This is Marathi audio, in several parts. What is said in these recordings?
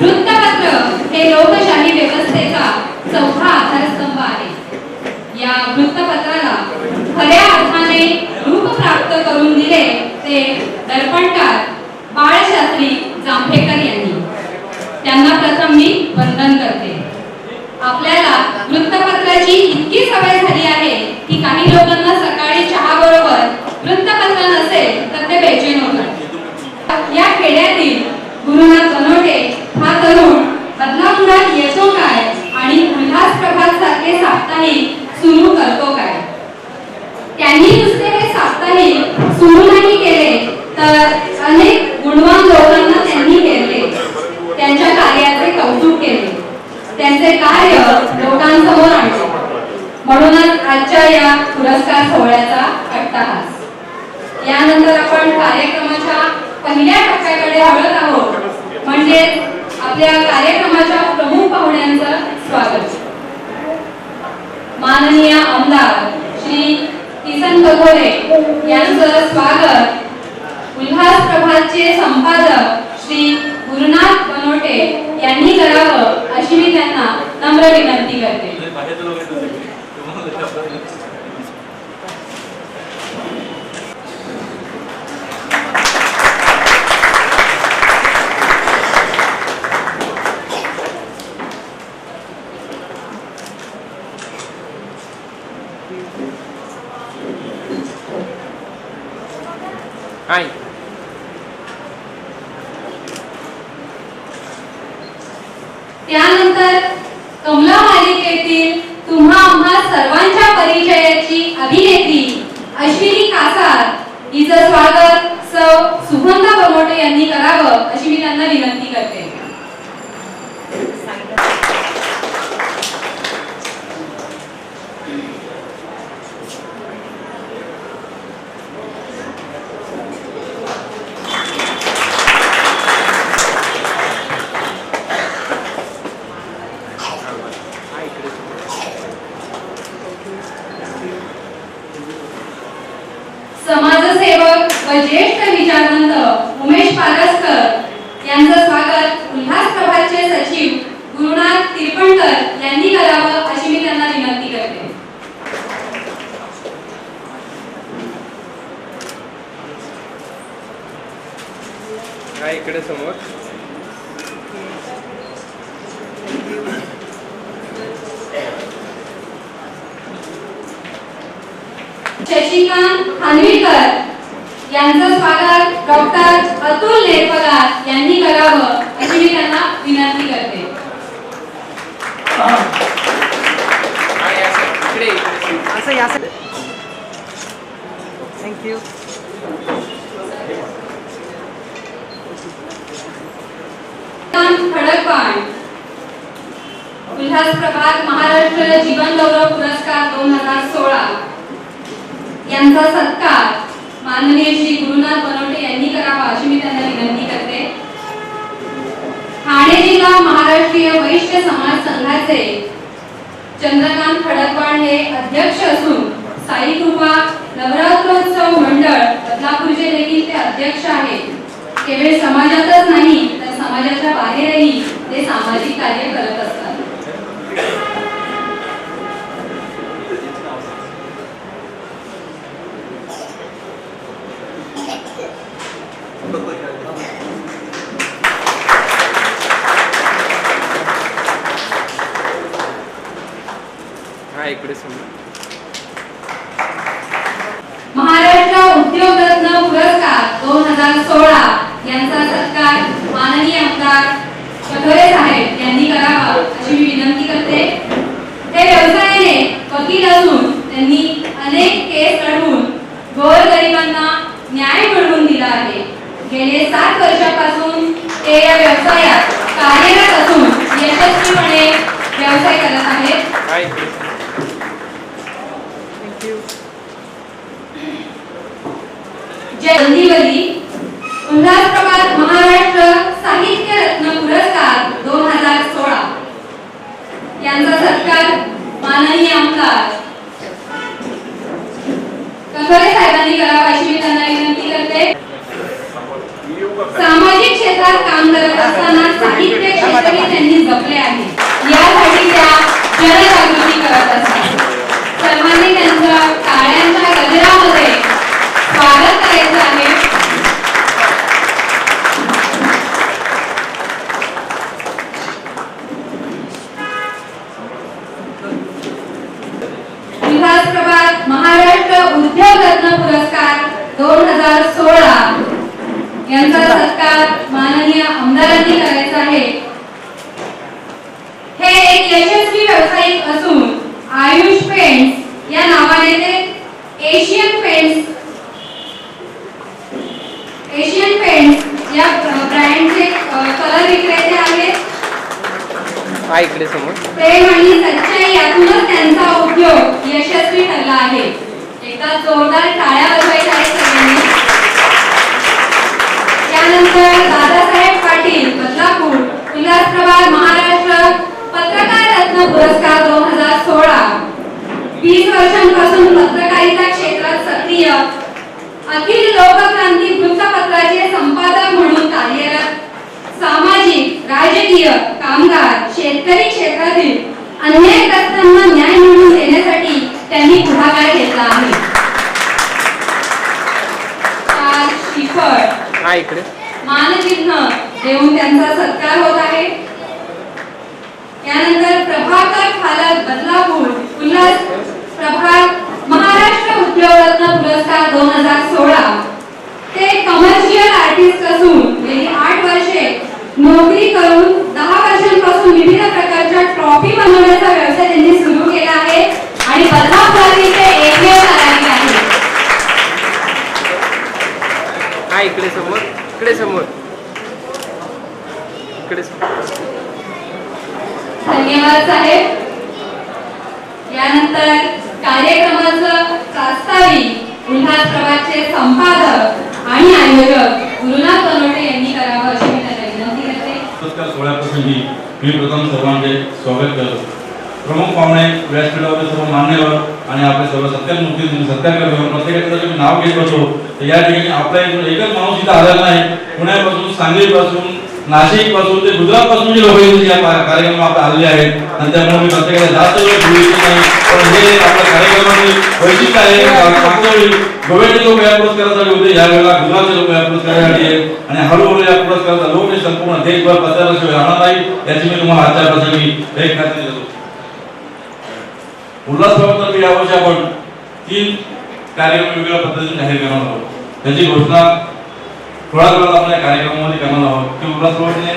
वृत्तपत्र हे लोकशाही व्यवस्थेचा चौथा आधारस्तंभ आहे. या वृत्तपत्राला खऱ्या अर्थाने रूप प्राप्त करून दिले ते दर्पणकार बाळशास्त्री जांभेकर यांनी त्यांना प्रथम मी वंदन करते आपल्याला वृत्तपत्राची इतकी सवय झाली आहे की काही लोकांना सकाळी चहा बरोबर वृत्तपत्र नसेल तर ते बेचैन होतात या खेड्यातील गुरुनाथ बनोटे हा तरुण बदलापुरात येतो काय आणि उल्हास प्रभात सारखे साप्ताहिक सुरू करतो काय? त्यांनी नुसते हे साप्ताहिक सुरू नाही केले तर अनेक गुणवान लोकांना त्यांनी केले. त्यांच्या कार्याचे कौतुक केले. त्यांचे कार्य लोकांसमोर आणले. म्हणूनच आजच्या या पुरस्कार सोहळ्याचा अट्टहास. यानंतर आपण कार्यक्रमाच्या पहिल्या टप्प्याकडे वळत आहोत. म्हणजे आपल्या कार्यक्रमाच्या प्रमुख पाहुण्यांचं स्वागत माननीय आमदार श्री किसन कगोरे यांचं स्वागत उल्हास प्रभातचे संपादक श्री गुरुनाथ बनोटे यांनी करावं अशी मी त्यांना नम्र विनंती करते. हाय त्यानंतर कमला मालिकेतील तुम्हा आम्हा सर्वांच्या परिचयाची अभिनेत्री अश्विनी कासार हिचं स्वागत सौ सुगंधा बनोटे यांनी करावं अशी मी त्यांना विनंती करते समाजसेवक व ज्येष्ठ विचारवंत उमेश पारसकर यांचं स्वागत उल्हास प्रभातचे सचिव गुरुनाथ तिरपणकर यांनी करावं अशी मी त्यांना विनंती करते हाय इकडे समोर. शशिकांत खानविलकर यांचं स्वागत डॉक्टर अतुल नेरपगार यांनी करावं अशी मी त्यांना विनंती करते हाय असं इकडे इकडे. असं या थँक्यू श्रीकांत खडकवाण उल्हास प्रभात महाराष्ट्र जीवन गौरव पुरस्कार दोन हजार सोळा यांचा सत्कार. माननीय श्री गुरुनाथ बनवटे यांनी करावा अशी मी त्यांना विनंती करते. ठाणे जिल्हा महाराष्ट्रीय वैश्य समाज संघाचे चंद्रकांत खडकवाड हे अध्यक्ष असून साई कृपा नवरात्रोत्सव मंडळ बदलापूरचे देखील ते अध्यक्ष आहेत केवळ समाजातच नाही तर समाजाच्या बाहेरही ते सामाजिक कार्य करत असतात. हा इकडे महाराष्ट्र पुरस्कार दोन हजार सोळा यांचा सत्कार माननीय आमदार कठोरे साहेब यांनी करावा अशी मी विनंती करते. ते व्यवसायाने वकील असून त्यांनी अनेक केस लढवून गोरगरिबांना न्याय मिळवून दिला आहे गेले सात वर्षापासून ते या व्यवसायात कार्यरत असून यशस्वीपणे व्यवसाय करत आहेत. उल्हासप्रभात महाराष्ट्र साहित्य रत्न पुरस्कार दोन हजार सोळा. यांचा सत्कार माननीय आमदार कथोरे साहेबांनी करावा अशी मी त्यांना विनंती करते. सामाजिक क्षेत्रात काम करत असताना साहित्य क्षेत्रही त्यांनी जपले आहे. यासाठी त्या जनजागृती करत असतात. सर्वांनी त्यांचा टाळ्यांच्या गजरामध्ये स्वागत करायचं आहे. विकास प्रभात महाराष्ट्र उद्योग रत्न पुरस्कार दोन हजार सोळा यांचा सत्कार माननीय आमदारांनी करायचा आहे. हे एक यशस्वी व्यावसायिक असून आयुष पेंट्स या नावाने ते एशियन पेंट्स एशियन पेंट्स या ब्रँडचे कलर विक्रेते आहेत. इकडे समोर. प्रेम आणि सच्चाई यातूनच त्यांचा उद्योग यशस्वी ठरला आहे. एकदा जोरदार टाळ्या त्यानंतर दादासाहेब पाटील बदलापूर महाराष्ट्र पत्रकार रत्न पुरस्कार दोन हजार सोळा. वीस वर्षांपासून पत्रकारिता क्षेत्रात सक्रिय अखिल लोकक्रांती वृत्तपत्राचे संपादक म्हणून कार्यरत सामाजिक राजकीय कामगार शेतकरी क्षेत्रातील अन्यायग्रस्तांना न्याय मिळवून देण्यासाठी त्यांनी पुढाकार घेतला आहे. शिफळ हा इकडे. देऊन त्यांचा सत्कार होत आहे. त्यानंतर प्रभाकर फालक बदलापूर उल्हास प्रभात महाराष्ट्र उद्योगरत्न पुरस्कार दोन हजार सोळा. ते कमर्शियल आर्टिस्ट असून गेली आठ वर्षे नोकरी करून दहा वर्षांपासून विविध प्रकारच्या ट्रॉफी बनवण्याचा व्यवसाय त्यांनी सुरू केला आहे आणि बदलापुरातील ते एकमेव कारागीर आहेत हा इकडे समोर इकडे समोर इकडे समोर धन्यवाद साहेब यानंतर कार्यक्रमाचं प्रास्ताविक उल्हास प्रभातचे संपादक आणि आयोजक गुरुनाथ बनवटे यांनी करावं अशी मी त्यांना विनंती सत्कार सोहळ्याप्रसंगी मी प्रथम सर्वांचे स्वागत करतो. प्रमुख पाहुणे व्यासपीठावरील सर्व मान्यवर आणि आपले सर्व सत्कार मूर्ती प्रत्येकाचं जर मी नाव घेत होतो तर या ठिकाणी आपला एकच माणूस इथं आलेला नाही. पुण्यापासून सांगलीपासून नाशिकपासून ते गुजरात पासून जे लोक या कार्यक्रम आपण आलेले आहेत. आणि त्यामुळे मी प्रत्येकाला जास्त वेळ घेऊ इच्छित नाही. पण हे आपल्या कार्यक्रमाचे वैशिष्ट्य आहे. मागच्या गोव्याचे लोक या पुरस्कारासाठी होते. या वेळेला गुजरातचे लोक या पुरस्कारासाठी आहेत. आणि हळूहळू या पुरस्काराचा लोक संपूर्ण देशभर पसरल्याशिवाय राहणार नाही याची मी तुम्हाला आजच्या प्रसंगी एक खात्री देतो. उल्हासबाबत यावर्षी आपण तीन कार्यक्रम वेगवेगळ्या पद्धतीने जाहीर करणार आहोत. त्याची घोषणा थोड्याच वेळात आपण या कार्यक्रमामध्ये करणार आहोत. की उल्हासबाबतने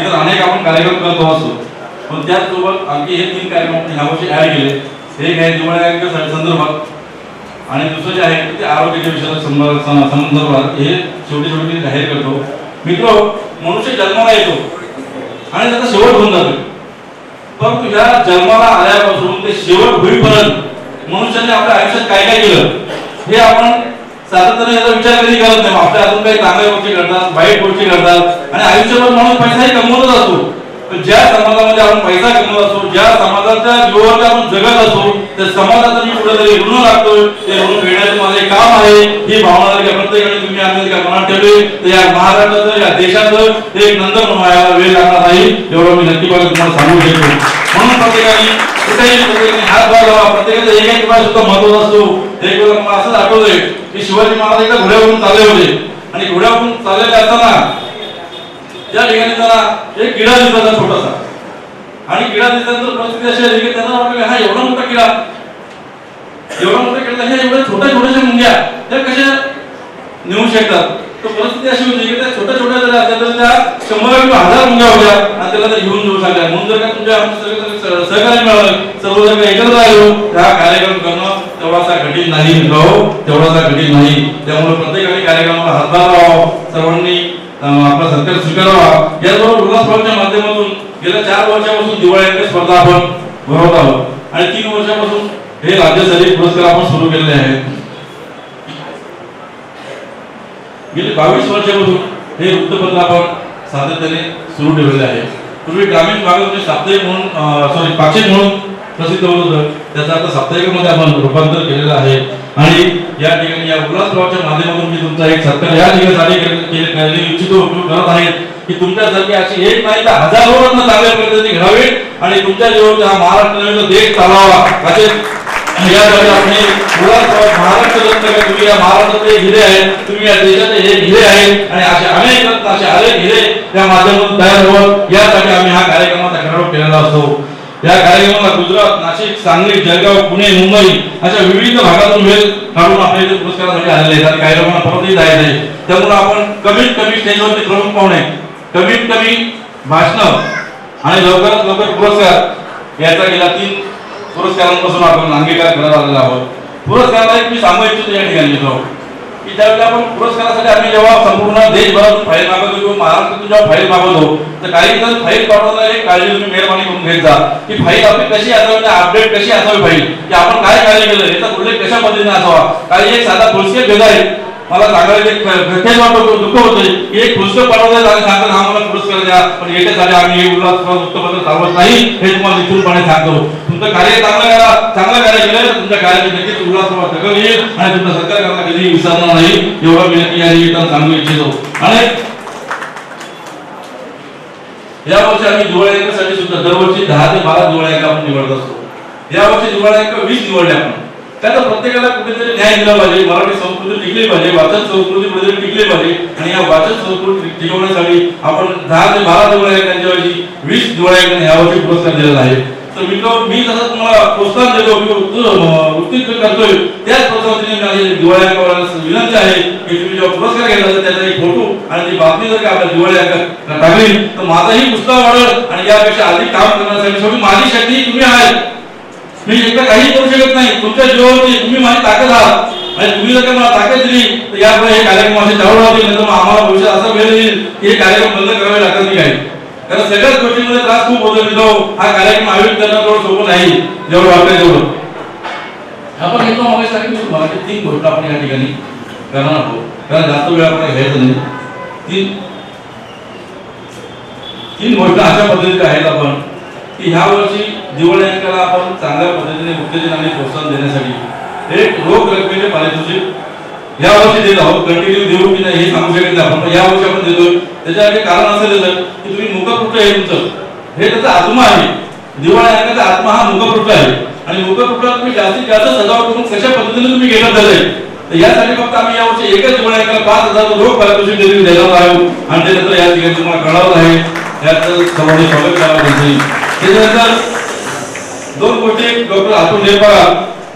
इतर अनेक आपण कार्यक्रम करतो असतो पण त्याचसोबत आणखी हे तीन कार्यक्रम आपण ह्यावर्षी ॲड केले. एक आहे दिवाळी संदर्भात. आणि दुसरं जे आहे ते आरोग्याच्या विषयाच्या संदर्भात संदर्भात. हे शेवटी शेवटी जाहीर करतो. मित्र मनुष्य जन्माला येतो आणि त्याचा शेवट होऊन जातो. परंतु ह्या जन्माला आल्यापासून ते शेवट होईपर्यंत मनुष्याने आपल्या आयुष्यात काय काय केलं हे आपण सातत्याने याचा विचार कधी करत नाही. आपल्या अजून काही चांगल्या गोष्टी घडतात वाईट गोष्टी घडतात आणि आयुष्यभर माणूस पैसाही कमवतच असतो. पण ज्या समाजामध्ये आपण पैसा कमवत असतो ज्या समाजाच्या जीवावर आपण जगत असतो त्या समाजाचं मी कुठेतरी ऋण लागतो ते ऋण फेडण्याचं माझं काम आहे. ही भावना जर का प्रत्येकाने तुम्ही आपल्याला का मनात ठेवली तर या महाराष्ट्राचं या देशाचं ते एक नंतर व्हायला वेळ लागणार नाही. एवढं मी नक्की तुम्हाला सांगू शकतो म्हणून प्रत्येकाने कुठेही हात लावा प्रत्येकाचा एक एक रुपया सुद्धा महत्त्वाचा असतो. एक वेळा मला असंच आठवलंय की शिवाजी महाराज एकदा घोड्यावरून चालले होते. आणि घोड्यावरून चाललेले असताना त्या ठिकाणी त्यांना एक किडा दिसला छोटासा. आणि किडा दिसल्यानंतर परिस्थिती अशी आली की त्यांना वाटलं हा एवढा मोठा किडा. एवढा मोठा किडा हे एवढ्या छोट्या छोट्याशा मुंग्या त्या कशा नेऊ शकतात? तर परिस्थिती अशी होती की त्या छोट्या छोट्या जरी असल्या तर त्या शंभर किंवा हजार मुंग्या होत्या. आणि त्याला तर घेऊन जाऊ शकल्या म्हणून जर का तुमच्या सगळं सहकार्य मिळालं सर्व जर का एकत्र आलो त्या हा कार्यक्रम करणं तेवढासा कठीण नाही मित्रांनो. तेवढासा कठीण नाही. त्यामुळे प्रत्येकाने कार्यक्रमाला हातभार लावा सर्वांनी आपला सत्कार स्वीकारावा. याचबरोबर उल्हासबागच्या माध्यमातून गेल्या चार वर्षापासून दिवाळी स्पर्धा आपण भरवत आहोत. आणि तीन वर्षापासून हे राज्यस्तरीय पुरस्कार आपण सुरू केलेले आहेत. गेली बावीस वर्षापासून हे वृत्तपत्र आपण सातत्याने सुरू ठेवलेले आहे. पूर्वी ग्रामीण भागामध्ये साप्ताहिक म्हणून सॉरी पाक्षिक म्हणून प्रसिद्ध होत होतं. त्याचं आता साप्ताहिकामध्ये आपण रूपांतर केलेलं आहे. आणि या ठिकाणी या उल्हासभावाच्या माध्यमातून मी तुमचा एक सरकार या ठिकाणी करणे इच्छितो उपयोग करत आहेत की तुमच्यासारखे अशी एक नाही तर हजारो रत्न चांगल्या पद्धतीने घडावे आणि तुमच्या जीवनात महाराष्ट्र देश चालावा असे याद्वारे आपण मुळात महाराष्ट्र रत्न तुम्ही या महाराष्ट्रातले हिरे आहेत? तुम्ही या देशाचे हे हिरे आहेत. आणि असे अनेक रत्न असे अनेक हिरे त्या माध्यमातून तयार होत यासाठी आम्ही हा कार्यक्रमाचा घडवून केलेला असतो. या कार्यक्रमाला गुजरात नाशिक सांगली जळगाव पुणे मुंबई अशा विविध भागातून वेळ काढून आपल्या इथे पुरस्कारासाठी आलेले आहेत. आणि काही लोकांना परतही जायचं आहे. त्यामुळे आपण कमीत कमी स्टेजवरती प्रमुख पाहुणे कमीत कमी भाषण आणि लवकरात लवकर पुरस्कार याचा गेला तीन पुरस्कारांपासून आपण अंगीकार करत आलेलो आहोत. पुरस्काराला एक मी सांगू इच्छितो या ठिकाणी मित्र की त्यावेळेला आपण पुरस्कारासाठी आम्ही जेव्हा संपूर्ण देशभरातून फाईल मागवतो किंवा महाराष्ट्रातून जेव्हा फाईल मागवतो तर काही जण फाईल पाठवताना एक काळजी तुम्ही मेहरबानी करून घेत जा की फाईल आपली कशी असावी अपडेट कशी असावी फाईल की आपण काय कार्य केलं याचा उल्लेख कशा पद्धतीने असावा. काही एक साधा फुलस्केप भेद आहे मला सांगायला एक वाटतो दुःख होतंय की एक पुस्तक पाठवलं आणि सांगतात हा मला पुरस्कार द्या पण याच्यासाठी आम्ही हे उल्हास वृत्तपत्र चालवत नाही हे तुम्हाला निश्चितपणे सांगतो. तुमचं कार्य चांगलं करा चांगलं कार्य केलं तर तुमच्या कार्याची नक्कीच उल्हास दखल येईल आणि तुमचा सत्कार करायला कधी विसरणार नाही. एवढा विनंती या निमित्तानं सांगू इच्छितो. आणि या वर्षी आम्ही दिवाळी अंकासाठी सुद्धा दरवर्षी दहा ते बारा दिवाळी अंक आपण निवडत असतो. या वर्षी दिवाळी अंक वीस निवडले आपण. त्याचा प्रत्येकाला कुठेतरी न्याय दिला पाहिजे मराठी संस्कृती टिकली पाहिजे वाचन संस्कृती मध्ये टिकली पाहिजे. आणि या वाचन संस्कृती टिकवण्यासाठी आपण दहा ते बारा दिवाळी अंकांच्या ऐवजी वीस दिवाळी अंकांना यावर्षी पुरस्कार दिलेला आहे. तर मित्र मी जसं तुम्हाला प्रोत्साहन देतो किंवा उत्तेजित करतोय त्याच पद्धतीने माझी दिवाळी विनंती आहे की तुम्ही जेव्हा पुरस्कार घेतला तर त्याचा एक फोटो आणि ती बातमी जर का आपल्या दिवाळी टाकली तर माझाही पुस्तक वाढल आणि यापेक्षा अधिक काम करण्यासाठी शेवटी माझी शक्ती तुम्ही आहे मी एकदा काही करू शकत नाही. तुमच्या जीवावरती तुम्ही माझी ताकद आहात. आणि तुम्ही जर का मला ताकद दिली तर यापुढे हे कार्यक्रम असे चालू राहतील नाही मग आम्हाला भविष्यात असा वेळ येईल हे कार्यक्रम बंद करावे लागत नाही. काही कारण सगळ्याच गोष्टींमध्ये त्रास खूप होतो मित्र हा कार्यक्रम आयोजित करणं थोडं सोपं नाही जेवढं वाटतं तेवढं. आपण येतो मग सांगितलं मराठी तीन गोष्ट आपण या ठिकाणी करणार आहोत. कारण जास्त वेळ आपण घ्यायचं नाही. तीन तीन गोष्ट अशा पद्धतीच्या आहेत आपण की ह्या वर्षी दिवाळी अंकाला आपण चांगल्या पद्धतीने उत्तेजन आणि प्रोत्साहन देण्यासाठी एक रोख रकमेचे पारितोषिक या वर्षी देत आहोत. कंटिन्यू देऊ की नाही हे सांगू शकत नाही आपण. या वर्षी आपण देतोय. त्याच्यासाठी कारण असं देतं मुखपृष्ठ आहे तुमचं. हे त्याचा आत्मा आहे. दिवाळी अंकाचा आत्मा हा मुखपृष्ठ आहे. आणि मुखपृष्ठात तुम्ही जास्तीत जास्त सजावट करून कशा पद्धतीने तुम्ही गेलं झालंय तर यासाठी फक्त आम्ही यावर्षी एकच दिवाळी अंकाला पाच हजार रोख पारितोषिक देखील देणार आहोत. आणि त्यानंतर या ठिकाणी तुम्हाला कळवत आहे. याचं सर्वांनी स्वागत करावं त्यांचं. त्याच्यानंतर दोन गोष्टी डॉक्टर अतुल नेपाळ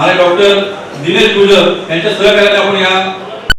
आणि डॉक्टर दिनेश गुजर यांच्या सहकार्याने आपण या